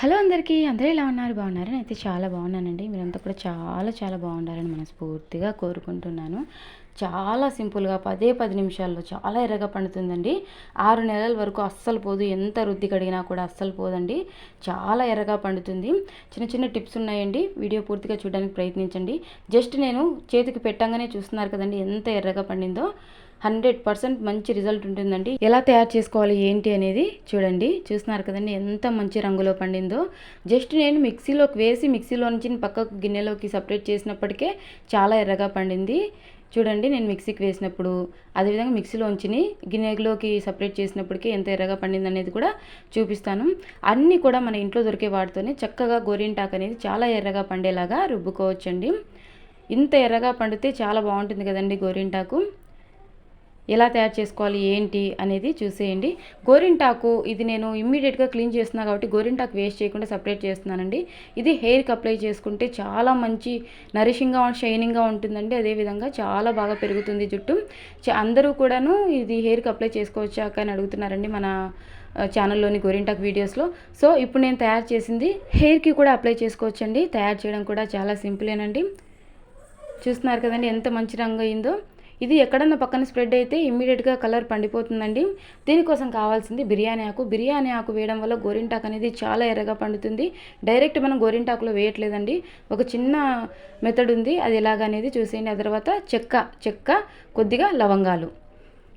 Hello అందరికీ అందరూ ఎలా ఉన్నారు? బాగున్నారు? అయితే చాలా బాగున్నానండి. మీరంతా కూడా చాలా చాలా బాగుండాలని మనస్ఫూర్తిగా కోరుకుంటున్నాను. చాలా సింపుల్గా పదే పది నిమిషాల్లో చాలా ఎర్రగా పండుతుందండి. ఆరు నెలల వరకు అస్సలు పోదు. ఎంత రుద్ది కడిగినా కూడా అస్సలు పోదండి. చాలా ఎర్రగా పండుతుంది. చిన్న చిన్న టిప్స్ ఉన్నాయండి. వీడియో పూర్తిగా చూడడానికి ప్రయత్నించండి. జస్ట్ నేను చేతికి పెట్టంగానే చూస్తున్నారు కదండి ఎంత ఎర్రగా పండిందో. హండ్రెడ్ పర్సెంట్ మంచి రిజల్ట్ ఉంటుందండి. ఎలా తయారు చేసుకోవాలి ఏంటి అనేది చూడండి. చూస్తున్నారు కదండి ఎంత మంచి రంగులో పండిందో. జస్ట్ నేను మిక్సీలోకి వేసి మిక్సీలో నుంచి పక్కకు గిన్నెలోకి సపరేట్ చేసినప్పటికే చాలా ఎర్రగా పండింది. చూడండి నేను మిక్సీకి వేసినప్పుడు అదేవిధంగా మిక్సీలోంచిని గిన్నెలోకి సపరేట్ చేసినప్పటికీ ఎంత ఎర్రగా పండింది అనేది కూడా చూపిస్తాను. అన్నీ కూడా మన ఇంట్లో దొరికే వాటితోనే చక్కగా గోరింటాకు అనేది చాలా ఎర్రగా పండేలాగా రుబ్బుకోవచ్చండి. ఇంత ఎర్రగా పండితే చాలా బాగుంటుంది కదండి గోరింటాకు. ఎలా తయారు చేసుకోవాలి ఏంటి అనేది చూసేయండి. గోరింటాకు ఇది నేను ఇమ్మీడియట్గా క్లీన్ చేస్తున్నా కాబట్టి గోరింటాకు వేస్ట్ చేయకుండా సపరేట్ చేస్తున్నానండి. ఇది హెయిర్కి అప్లై చేసుకుంటే చాలా మంచి నరిషింగ్గా షైనింగ్గా ఉంటుందండి. అదేవిధంగా చాలా బాగా పెరుగుతుంది జుట్టు. అందరూ కూడాను ఇది హెయిర్కి అప్లై చేసుకోవచ్చాక అని అడుగుతున్నారండి మన ఛానల్లోని గోరింటాక్ వీడియోస్లో. సో ఇప్పుడు నేను తయారు చేసింది హెయిర్కి కూడా అప్లై చేసుకోవచ్చండి. తయారు చేయడం కూడా చాలా సింపులేనండి. చూస్తున్నారు కదండి ఎంత మంచి రంగు అయిందో. ఇది ఎక్కడన్నా పక్కన స్ప్రెడ్ అయితే ఇమ్మీడియట్గా కలర్ పండిపోతుందండి. దీనికోసం కావాల్సింది బిర్యానీ ఆకు. బిర్యానీ ఆకు వేయడం వల్ల గోరింటాకు అనేది చాలా ఎర్రగా పండుతుంది. డైరెక్ట్ మనం గోరింటాకులో వేయట్లేదండి. ఒక చిన్న మెథడ్ ఉంది. అది ఎలాగనేది చూసేయండి. ఆ తర్వాత చెక్క చెక్క కొద్దిగా లవంగాలు.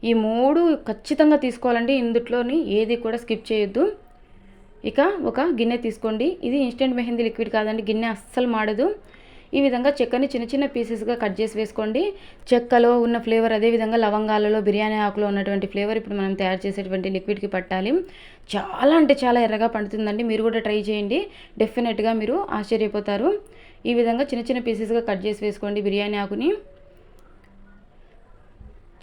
ఈ మూడు ఖచ్చితంగా తీసుకోవాలండి. ఇందుట్లోని ఏది కూడా స్కిప్ చేయొద్దు. ఇక ఒక గిన్నె తీసుకోండి. ఇది ఇన్స్టెంట్ మెహందీ లిక్విడ్ కాదండి. గిన్నె అస్సలు మాడదు. ఈ విధంగా చెక్కని చిన్న చిన్న పీసెస్గా కట్ చేసి వేసుకోండి. చెక్కలో ఉన్న ఫ్లేవర్ అదేవిధంగా లవంగాలలో బిర్యానీ ఆకులో ఉన్నటువంటి ఫ్లేవర్ ఇప్పుడు మనం తయారు చేసేటువంటి లిక్విడ్కి పట్టాలి. చాలా అంటే చాలా ఎర్రగా పండుతుందండి. మీరు కూడా ట్రై చేయండి. డెఫినెట్గా మీరు ఆశ్చర్యపోతారు. ఈ విధంగా చిన్న చిన్న పీసెస్గా కట్ చేసి వేసుకోండి బిర్యానీ ఆకుని.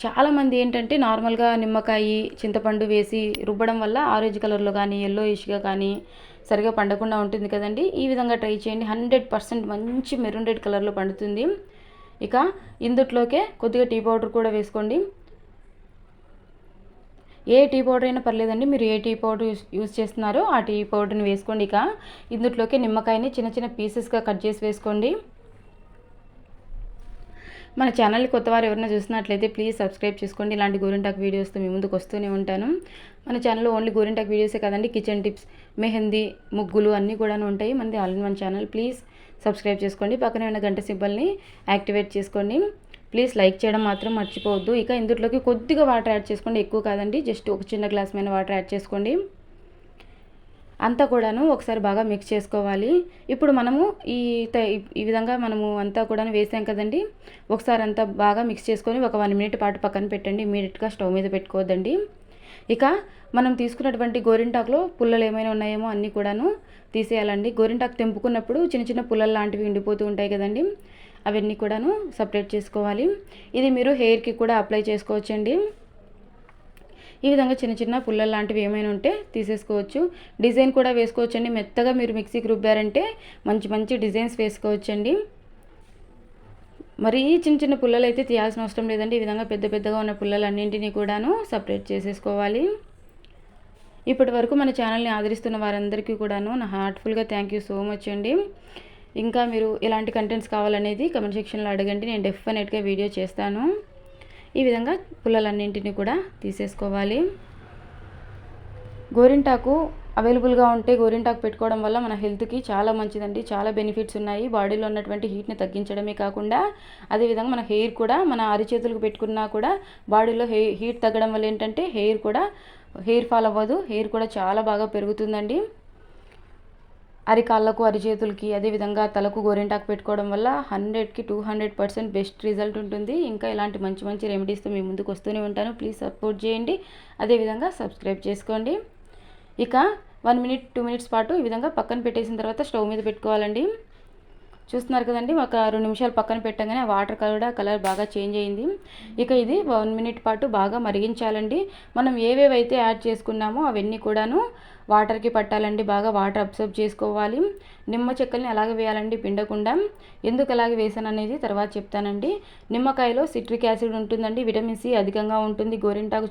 చాలామంది ఏంటంటే నార్మల్గా నిమ్మకాయ చింతపండు వేసి రుబ్బడం వల్ల ఆరెంజ్ కలర్లో కానీ ఎల్లో ఇష్గా కానీ సరిగా పండకుండా ఉంటుంది కదండి. ఈ విధంగా ట్రై చేయండి. హండ్రెడ్ పర్సెంట్ మంచి మెరూన్ రెడ్ కలర్లో పండుతుంది. ఇక ఇందుట్లోకే కొద్దిగా టీ పౌడర్ కూడా వేసుకోండి. ఏ టీ పౌడర్ అయినా పర్లేదండి. మీరు ఏ టీ పౌడర్ యూస్ చేస్తున్నారో ఆ టీ పౌడర్ని వేసుకోండి. ఇక ఇందుట్లోకి నిమ్మకాయని చిన్న చిన్న పీసెస్గా కట్ చేసి వేసుకోండి. మన ఛానల్ కొత్త వారు ఎవరైనా చూసినట్లయితే ప్లీజ్ సబ్స్క్రైబ్ చేసుకోండి. ఇలాంటి గోరింటాకు వీడియోస్తో మీ ముందుకు వస్తూనే ఉంటాను. మన ఛానల్లో ఓన్లీ గోరింటాక్ వీడియోసే కదండి కిచెన్ టిప్స్ మెహందీ ముగ్గులు అన్నీ కూడా ఉంటాయి మనది all in one channel please subscribe చేసుకోండి. పక్కనే ఉన్న గంట సింబల్ని యాక్టివేట్ చేసుకోండి. ప్లీజ్ లైక్ చేయడం మాత్రం మర్చిపోవద్దు. ఇక ఇందులోకి కొద్దిగా వాటర్ యాడ్ చేసుకోండి. ఎక్కువ కాదండి జస్ట్ ఒక చిన్న గ్లాస్ మీద వాటర్ యాడ్ చేసుకోండి. అంతా కూడాను ఒకసారి బాగా మిక్స్ చేసుకోవాలి. ఇప్పుడు మనము ఈ ఈ విధంగా మనము అంతా కూడా వేసాం కదండి. ఒకసారి అంతా బాగా మిక్స్ చేసుకొని ఒక వన్ మినిట్ పాటు పక్కన పెట్టండి. ఇమీడియట్గా స్టవ్ మీద పెట్టుకోవద్దండి. ఇక మనం తీసుకున్నటువంటి గోరింటాకులో పుల్లలు ఏమైనా ఉన్నాయేమో అన్నీ కూడాను తీసేయాలండి. గోరింటాకు తెంపుకున్నప్పుడు చిన్న చిన్న పుల్లలు లాంటివి ఉండిపోతూ ఉంటాయి కదండి. అవన్నీ కూడాను సపరేట్ చేసుకోవాలి. ఇది మీరు హెయిర్కి కూడా అప్లై చేసుకోవచ్చండి. ఈ విధంగా చిన్న చిన్న పుల్లలు లాంటివి ఏమైనా ఉంటే తీసేసుకోవచ్చు. డిజైన్ కూడా వేసుకోవచ్చండి. మెత్తగా మీరు మిక్సీకి రుబ్బారంటే మంచి మంచి డిజైన్స్ వేసుకోవచ్చండి. మరీ చిన్న చిన్న పుల్లలు అయితే తీయాల్సిన అవసరం లేదండి. ఈ విధంగా పెద్ద పెద్దగా ఉన్న పుల్లలన్నింటినీ కూడాను సపరేట్ చేసేసుకోవాలి. ఇప్పటి వరకు మన ఛానల్ని ఆదరిస్తున్న వారందరికీ కూడాను నా హార్ట్ఫుల్గా థ్యాంక్ యూ సో మచ్ అండి. ఇంకా మీరు ఎలాంటి కంటెంట్స్ కావాలనేది కమెంట్ సెక్షన్లో అడగండి. నేను డెఫినెట్గా వీడియో చేస్తాను. ఈ విధంగా పుల్లలన్నింటినీ కూడా తీసేసుకోవాలి. గోరింటాకు అవైలబుల్గా ఉంటే గోరింటాకు పెట్టుకోవడం వల్ల మన హెల్త్కి చాలా మంచిదండి. చాలా బెనిఫిట్స్ ఉన్నాయి. బాడీలో ఉన్నటువంటి హీట్ని తగ్గించడమే కాకుండా అదేవిధంగా మన హెయిర్ కూడా మన అరిచేతులకు పెట్టుకున్నా కూడా బాడీలో హె హీట్ తగ్గడం వల్ల ఏంటంటే హెయిర్ కూడా హెయిర్ ఫాల్ అవ్వదు. హెయిర్ కూడా చాలా బాగా పెరుగుతుందండి. అరికాళ్ళకు అరిచేతులకి అదేవిధంగా తలకు గోరింటాకు పెట్టుకోవడం వల్ల హండ్రెడ్కి two hundred percent best result ఉంటుంది. ఇంకా ఇలాంటి మంచి మంచి రెమెడీస్తో మీ ముందుకు వస్తూనే ఉంటాను. ప్లీజ్ సపోర్ట్ చేయండి. అదేవిధంగా సబ్స్క్రైబ్ చేసుకోండి. ఇక వన్ మినిట్ టూ మినిట్స్ పాటు ఈ విధంగా పక్కన పెట్టేసిన తర్వాత స్టవ్ మీద పెట్టుకోవాలండి. చూస్తున్నారు కదండి ఒక రెండు నిమిషాలు పక్కన పెట్టగానే వాటర్ కూడా కలర్ బాగా చేంజ్ అయింది. ఇక ఇది వన్ మినిట్ పాటు బాగా మరిగించాలండి. మనం ఏవేవైతే యాడ్ చేసుకున్నామో అవన్నీ కూడాను వాటర్కి పట్టాలండి బాగా వాటర్ అబ్జర్వ్ చేసుకోవాలి. నిమ్మ చెక్కల్ని అలాగే వేయాలండి పిండకుండా. ఎందుకు అలాగే వేసాను అనేది తర్వాత చెప్తానండి. నిమ్మకాయలో సిట్రిక్ యాసిడ్ ఉంటుందండి విటమిన్ సి అధికంగా ఉంటుంది. గోరింటాకు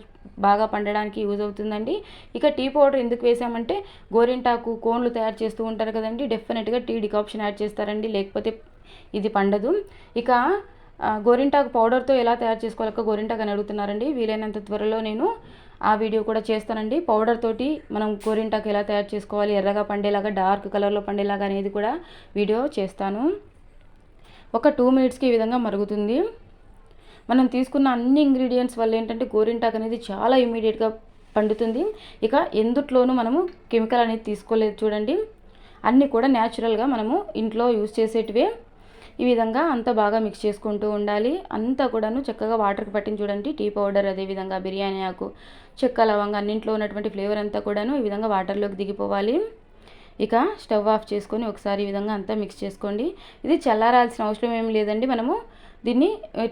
బాగా పండడానికి యూజ్ అవుతుందండి. ఇక టీ పౌడర్ ఎందుకు వేసామంటే గోరింటాకు కోన్లు తయారు చేస్తూ ఉంటారు కదండి డెఫినెట్గా టీ డికాప్షన్ యాడ్ చేస్తారండి లేకపోతే ఇది పండదు. ఇక గోరింటాకు పౌడర్తో ఎలా తయారు చేసుకోవాలక గోరింటాకు అని అడుగుతున్నారండి. వీలైనంత త్వరలో నేను ఆ వీడియో కూడా చేస్తానండి. పౌడర్ తోటి మనం గోరింటాకు ఎలా తయారు చేసుకోవాలి ఎర్రగా పండేలాగా డార్క్ కలర్లో పండేలాగా అనేది కూడా వీడియో చేస్తాను. ఒక టూ మినిట్స్కి ఈ విధంగా మరుగుతుంది. మనం తీసుకున్న అన్ని ఇంగ్రీడియంట్స్ వల్ల ఏంటంటే గోరింటాకు అనేది చాలా ఇమీడియట్గా పండుతుంది. ఇక ఎందుట్లోనూ మనము కెమికల్ అనేది తీసుకోలేదు చూడండి. అన్నీ కూడా న్యాచురల్గా మనము ఇంట్లో యూస్ చేసేటివే. ఈ విధంగా అంతా బాగా మిక్స్ చేసుకుంటూ ఉండాలి. అంతా కూడాను చక్కగా వాటర్కి పట్టించి చూడండి. టీ పౌడర్ అదేవిధంగా బిర్యానీ ఆకు చెక్క లవంగా అన్నింట్లో ఉన్నటువంటి ఫ్లేవర్ అంతా కూడాను ఈ విధంగా వాటర్లోకి దిగిపోవాలి. ఇక స్టవ్ ఆఫ్ చేసుకొని ఒకసారి ఈ విధంగా అంతా మిక్స్ చేసుకోండి. ఇది చల్లారాల్సిన అవసరం ఏం లేదండి. మనము దీన్ని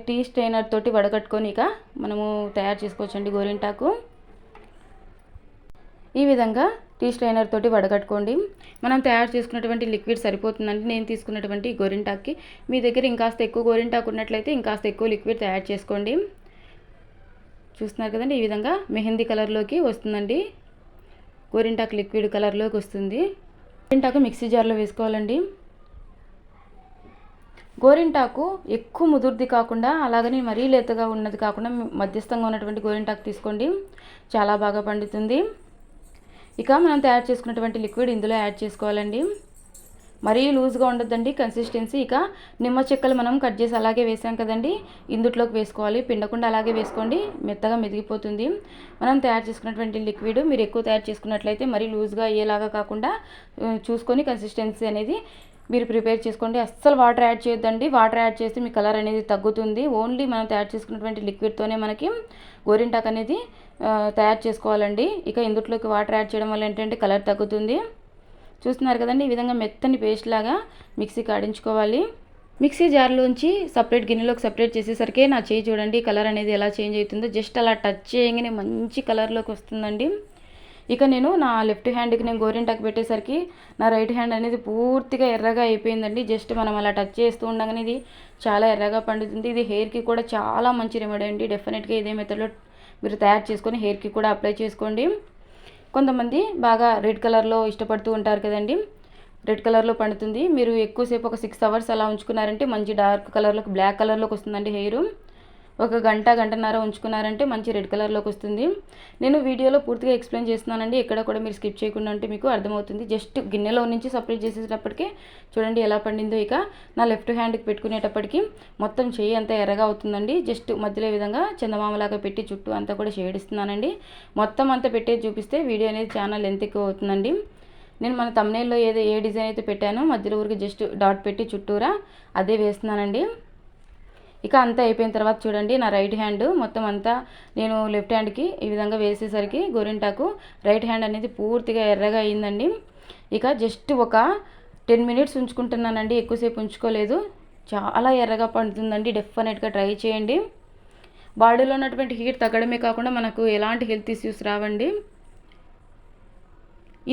టీ స్ట్రైనర్ తోటి వడగట్టుకొని ఇక మనము తయారు చేసుకోవచ్చండి గోరింటాకు. ఈ విధంగా టీ స్ట్రైనర్ తోటి వడగట్టుకోండి. మనం తయారు చేసుకున్నటువంటి లిక్విడ్ సరిపోతుందండి నేను తీసుకున్నటువంటి గోరింటాక్కి. మీ దగ్గర ఇంకాస్త ఎక్కువ గోరింటాకు ఉన్నట్లయితే ఇంకాస్త ఎక్కువ లిక్విడ్ తయారు చేసుకోండి. చూస్తున్నారు కదండి ఈ విధంగా మెహందీ కలర్లోకి వస్తుందండి. గోరింటాకు లిక్విడ్ కలర్లోకి వస్తుంది. గోరింటాకు మిక్సీ జార్లో వేసుకోవాలండి. గోరింటాకు ఎక్కువ ముదురుది కాకుండా అలాగని మరీ లేతగా ఉన్నది కాకుండా మధ్యస్థంగా ఉన్నటువంటి గోరింటాకు తీసుకోండి. చాలా బాగా పండుతుంది. ఇక మనం తయారు చేసుకున్నటువంటి లిక్విడ్ ఇందులో యాడ్ చేసుకోవాలండి. మరీ లూజ్గా ఉండొద్దండి కన్సిస్టెన్సీ ఇక నిమ్మ చెక్కలు మనం కట్ చేసి అలాగే వేసాం కదండి ఇందుట్లోకి వేసుకోవాలి. పిండకుండా అలాగే వేసుకోండి మెత్తగా మెదిగిపోతుంది. మనం తయారు చేసుకున్నటువంటి లిక్విడ్ మీరు ఎక్కువ తయారు చేసుకున్నట్లయితే మరీ లూజ్గా అయ్యేలాగా కాకుండా చూసుకొని కన్సిస్టెన్సీ అనేది మీరు ప్రిపేర్ చేసుకోండి. అస్సలు వాటర్ యాడ్ చేయొద్దండి. వాటర్ యాడ్ చేస్తే మీ కలర్ అనేది తగ్గుతుంది. ఓన్లీ మనం తయారు చేసుకున్నటువంటి లిక్విడ్తోనే మనకి గోరింటాక్ అనేది తయారు చేసుకోవాలండి. ఇక ఇందుట్లోకి వాటర్ యాడ్ చేయడం వల్ల ఏంటంటే కలర్ తగ్గుతుంది. చూస్తున్నారు కదండి ఈ విధంగా మెత్తని పేస్ట్ లాగా మిక్సీకి ఆడించుకోవాలి మిక్సీ జార్లోంచి సపరేట్ గిన్నెలోకి సపరేట్ చేసేసరికి నా చేయి చూడండి కలర్ అనేది ఎలా చేంజ్ అవుతుందో. జస్ట్ అలా టచ్ చేయగానే మంచి కలర్లోకి వస్తుందండి. ఇక నేను నా లెఫ్ట్ హ్యాండ్కి నేను గోరింటాకు పెట్టేసరికి నా రైట్ హ్యాండ్ అనేది పూర్తిగా ఎర్రగా అయిపోయిందండి. జస్ట్ మనం అలా టచ్ చేస్తూ ఉండగానే ఇది చాలా ఎర్రగా పండుతుంది. ఇది హెయిర్కి కూడా చాలా మంచి రెమెడీ అండి. డెఫినెట్గా ఇదే మెథడ్లో మీరు తయారు చేసుకొని హెయిర్కి కూడా అప్లై చేసుకోండి. కొంతమంది బాగా రెడ్ కలర్లో ఇష్టపడుతూ ఉంటారు కదండి. రెడ్ కలర్లో పండుతుంది. మీరు ఎక్కువసేపు ఒక సిక్స్ అవర్స్ అలా ఉంచుకున్నారంటే మంచి డార్క్ కలర్లోకి బ్లాక్ కలర్లోకి వస్తుందండి హెయిర్ ఒక గంట గంటన్నర ఉంచుకున్నారంటే మంచి రెడ్ కలర్లోకి వస్తుంది. నేను వీడియోలో పూర్తిగా ఎక్స్ప్లెయిన్ చేస్తున్నానండి. ఎక్కడ కూడా మీరు స్కిప్ చేయకుండా అంటే మీకు అర్థమవుతుంది. జస్ట్ గిన్నెలో నుంచి సపరేట్ చేసేటప్పటికే చూడండి ఎలా పండిందో ఇక. నా లెఫ్ట్ హ్యాండ్కి పెట్టుకునేటప్పటికి మొత్తం చేయి అంతా ఎర్రగా అవుతుందండి. జస్ట్ మధ్యలో విధంగా చందమామలాగా పెట్టి చుట్టూ అంతా కూడా షేడిస్తున్నానండి మొత్తం అంతా పెట్టేది చూపిస్తే వీడియో అనేది చాలా లెంత్ ఎక్కువ అవుతుందండి. నేను మన తమ్నేల్లో ఏదో ఏ డిజైన్ అయితే పెట్టానో మధ్యలో ఊరికి జస్ట్ డాట్ పెట్టి చుట్టూరా అదే వేస్తున్నానండి. ఇక అంతా అయిపోయిన తర్వాత చూడండి నా రైట్ హ్యాండ్ మొత్తం అంతా నేను లెఫ్ట్ హ్యాండ్కి ఈ విధంగా వేసేసరికి గోరింటాకు రైట్ హ్యాండ్ అనేది పూర్తిగా ఎర్రగా అయిందండి. ఇక జస్ట్ ఒక టెన్ మినిట్స్ ఉంచుకుంటున్నానండి ఎక్కువసేపు ఉంచుకోలేదు. చాలా ఎర్రగా పండుతుందండి డెఫినెట్గా ట్రై చేయండి. బాడీలో ఉన్నటువంటి హీట్ తగ్గడమే కాకుండా మనకు ఎలాంటి హెల్త్ ఇష్యూస్ రావండి.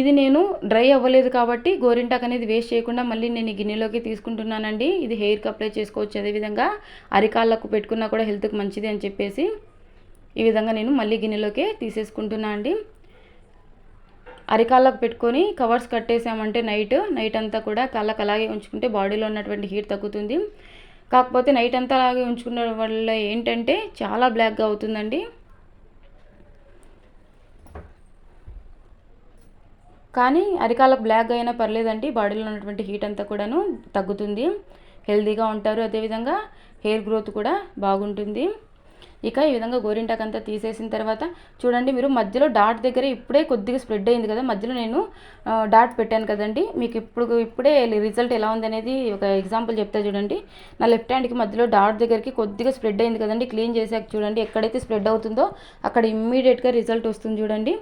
ఇది నేను డ్రై అవ్వలేదు కాబట్టి గోరింటాక్ అనేది వేస్ట్ చేయకుండా మళ్ళీ నేను గిన్నెలోకి తీసుకుంటున్నానండి. ఇది హెయిర్కి అప్లై చేసుకోవచ్చు అదేవిధంగా అరికాళ్ళకు పెట్టుకున్నా కూడా హెల్త్కి మంచిది అని చెప్పేసి ఈ విధంగా నేను మళ్ళీ గిన్నెలోకి తీసేసుకుంటున్నా అండి. అరికాళ్ళకు పెట్టుకొని కవర్స్ కట్టేసామంటే నైట్ నైట్ అంతా కూడా కాళ్ళకు అలాగే ఉంచుకుంటే బాడీలో ఉన్నటువంటి హీట్ తగ్గుతుంది. కాకపోతే నైట్ అంతా అలాగే ఉంచుకున్న వల్ల ఏంటంటే చాలా బ్లాక్గా అవుతుందండి. కానీ అరికాలకు బ్లాక్ అయినా పర్లేదండి. బాడీలో ఉన్నటువంటి హీట్ అంతా కూడాను తగ్గుతుంది. హెల్దీగా ఉంటారు. అదేవిధంగా హెయిర్ గ్రోత్ కూడా బాగుంటుంది. ఇక ఈ విధంగా గోరింటాకు అంతా తీసేసిన తర్వాత చూడండి మీరు మధ్యలో డాట్ దగ్గర ఇప్పుడే కొద్దిగా స్ప్రెడ్ అయింది కదా. మధ్యలో నేను డాట్ పెట్టాను కదండి. మీకు ఇప్పుడు ఇప్పుడే రిజల్ట్ ఎలా ఉంది అనేది ఒక ఎగ్జాంపుల్ చెప్తా చూడండి. నా లెఫ్ట్ హ్యాండ్కి మధ్యలో డాట్ దగ్గరికి కొద్దిగా స్ప్రెడ్ అయింది కదండి. క్లీన్ చేసాక చూడండి ఎక్కడైతే స్ప్రెడ్ అవుతుందో అక్కడ ఇమ్మీడియట్గా రిజల్ట్ వస్తుంది చూడండి.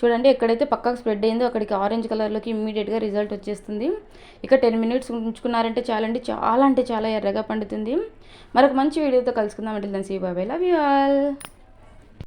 చూడండి ఎక్కడైతే పక్కకు స్ప్రెడ్ అయిందో అక్కడికి ఆరెంజ్ కలర్లోకి ఇమ్మీడియట్గా రిజల్ట్ వచ్చేస్తుంది. ఇక టెన్ మినిట్స్ ఉంచుకున్నారంటే చాలండి చాలా అంటే చాలా ఎర్రగా పండుతుంది. మరొక మంచి వీడియోతో కలుసుకుందాం. అంటే సీ బాబాయ్ లవ్ యూ ఆల్